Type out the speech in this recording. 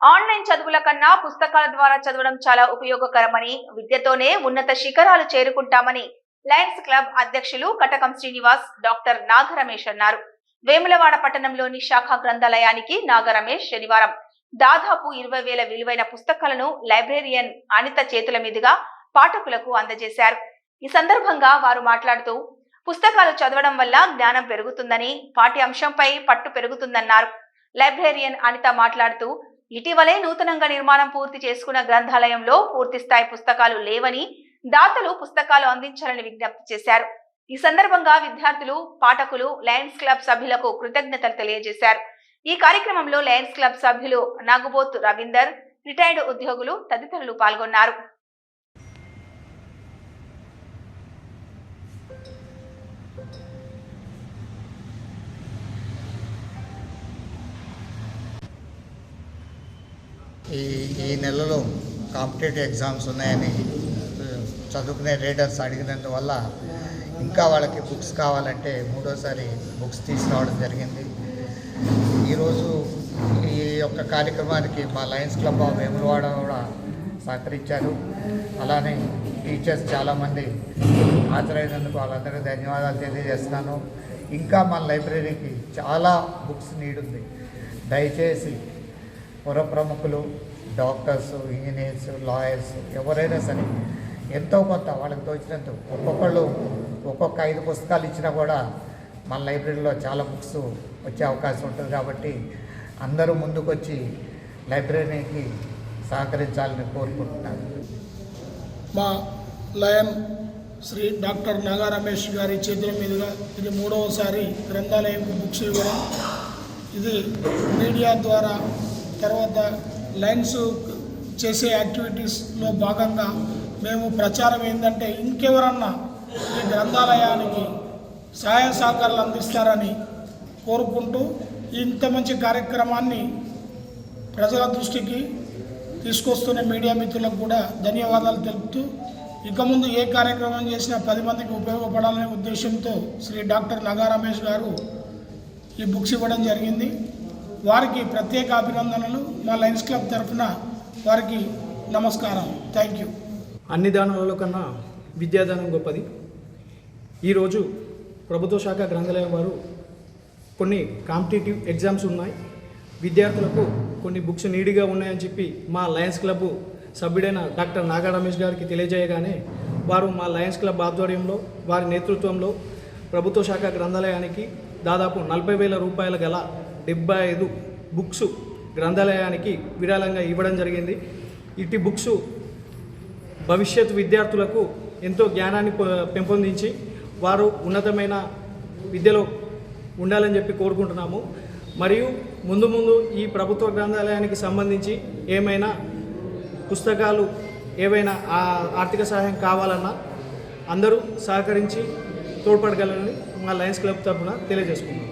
Online చదువుల కన్నా పుస్తకాల ద్వారా చదవడం చాలా ఉపయోగకరమని విద్యతోనే ఉన్నత శిఖరాలు చేరుకుంటామని లయన్స్ క్లబ్ అధ్యక్షులు కటకం శ్రీనివాస్ డాక్టర్ నాగరమేష్ అన్నారు. వేములవాడ పట్టణంలోని శాఖ గ్రంథాలయానికి నాగరమేష్ శనివారం దాదాపు ఇరవై వేల విలువైన పుస్తకాలను లైబ్రేరియన్ అనిత చేతుల మీదుగా పాఠకులకు అందజేశారు. ఈ సందర్భంగా వారు మాట్లాడుతూ పుస్తకాలు చదవడం వల్ల జ్ఞానం పెరుగుతుందని పాఠ్యాంశంపై పట్టు పెరుగుతుందన్నారు. లైబ్రేరియన్ అనిత మాట్లాడుతూ ఇటీవలే నూతనంగా నిర్మాణం పూర్తి చేసుకున్న గ్రంథాలయంలో పూర్తి స్థాయి పుస్తకాలు లేవని దాతలు పుస్తకాలు అందించాలని విజ్ఞప్తి చేశారు. ఈ సందర్భంగా విద్యార్థులు పాఠకులు లయన్స్ క్లబ్ సభ్యులకు కృతజ్ఞతలు తెలియజేశారు. ఈ కార్యక్రమంలో లయన్స్ క్లబ్ సభ్యులు నాగుబోత్ రవీందర్ రిటైర్డ్ ఉద్యోగులు తదితరులు పాల్గొన్నారు. ఈ ఈ నెలలో కాంపిటేటివ్ ఎగ్జామ్స్ ఉన్నాయని చదువుకునే రీడర్స్ అడిగినందువల్ల ఇంకా వాళ్ళకి బుక్స్ కావాలంటే మూడోసారి బుక్స్ తీసుకురావడం జరిగింది. ఈరోజు ఈ యొక్క కార్యక్రమానికి మా లయన్స్ క్లబ్ ఆఫ్ వేములవాడ కూడా సహకరించారు. అలానే టీచర్స్ చాలామంది హాజరైనందుకు వాళ్ళందరికీ ధన్యవాదాలు తెలియజేస్తున్నాను. ఇంకా మన లైబ్రరీకి చాలా బుక్స్ నీడుంది. దయచేసి పుర ప్రముఖులు డాక్టర్స్ ఇంజనీర్స్ లాయర్స్ ఎవరైనా సరే ఎంతో కొంత వాళ్ళకి తోచినంత ఒక్కొక్కళ్ళు ఒక్కొక్క ఐదు పుస్తకాలు ఇచ్చినా కూడా మన లైబ్రరీలో చాలా బుక్స్ వచ్చే అవకాశం ఉంటుంది కాబట్టి అందరూ ముందుకొచ్చి లైబ్రరీకి సహకరించాలని కోరుకుంటున్నాను. మా లయన్ శ్రీ డాక్టర్ నాగా రమేష్ గారి చేతుల మీదుగా ఇది మూడవసారి గ్రంథాలయం బుక్స్ ఇవ్వడం. ఇది మీడియా ద్వారా తర్వాత లైన్స్ చేసే యాక్టివిటీస్లో భాగంగా మేము ప్రచారం ఏంటంటే ఇంకెవరన్నా ఈ గ్రంథాలయానికి సహాయ సహకారాలు అందిస్తారని కోరుకుంటూ ఇంత మంచి కార్యక్రమాన్ని ప్రజల దృష్టికి తీసుకొస్తున్న మీడియా మిత్రులకు కూడా ధన్యవాదాలు తెలుపుతూ ఇక ముందు ఏ కార్యక్రమం చేసినా పది మందికి ఉపయోగపడాలనే ఉద్దేశంతో శ్రీ డాక్టర్ నగా రమేష్ గారు ఈ బుక్స్ ఇవ్వడం జరిగింది. వారికి ప్రత్యేక అభినందనలు. మా లయన్స్ క్లబ్ తరఫున వారికి నమస్కారం థ్యాంక్ యూ. అన్ని దానాలలో కన్నా విద్యాదానం గొప్పది. ఈరోజు ప్రభుత్వ శాఖ గ్రంథాలయం వారు కొన్ని కాంపిటేటివ్ ఎగ్జామ్స్ ఉన్నాయి. విద్యార్థులకు కొన్ని బుక్స్ నీడిగా ఉన్నాయని చెప్పి మా లయన్స్ క్లబ్ సభ్యుడైన డాక్టర్ నాగా రమేష్ గారికి తెలియజేయగానే వారు మా లయన్స్ క్లబ్ ఆధ్వర్యంలో వారి నేతృత్వంలో ప్రభుత్వ శాఖ గ్రంథాలయానికి దాదాపు నలభై వేల రూపాయల గల డెబ్బై ఐదు బుక్స్ గ్రంథాలయానికి విరాళంగా ఇవ్వడం జరిగింది. ఇటు బుక్స్ భవిష్యత్ విద్యార్థులకు ఎంతో జ్ఞానాన్ని పెంపొందించి వారు ఉన్నతమైన విద్యలో ఉండాలని చెప్పి కోరుకుంటున్నాము. మరియు ముందు ముందు ఈ ప్రభుత్వ గ్రంథాలయానికి సంబంధించి ఏమైనా పుస్తకాలు ఏవైనా ఆర్థిక సహాయం కావాలన్నా అందరూ సహకరించి తోడ్పడగలరని మా లయన్స్ క్లబ్ తరఫున తెలియజేసుకుంటున్నాం.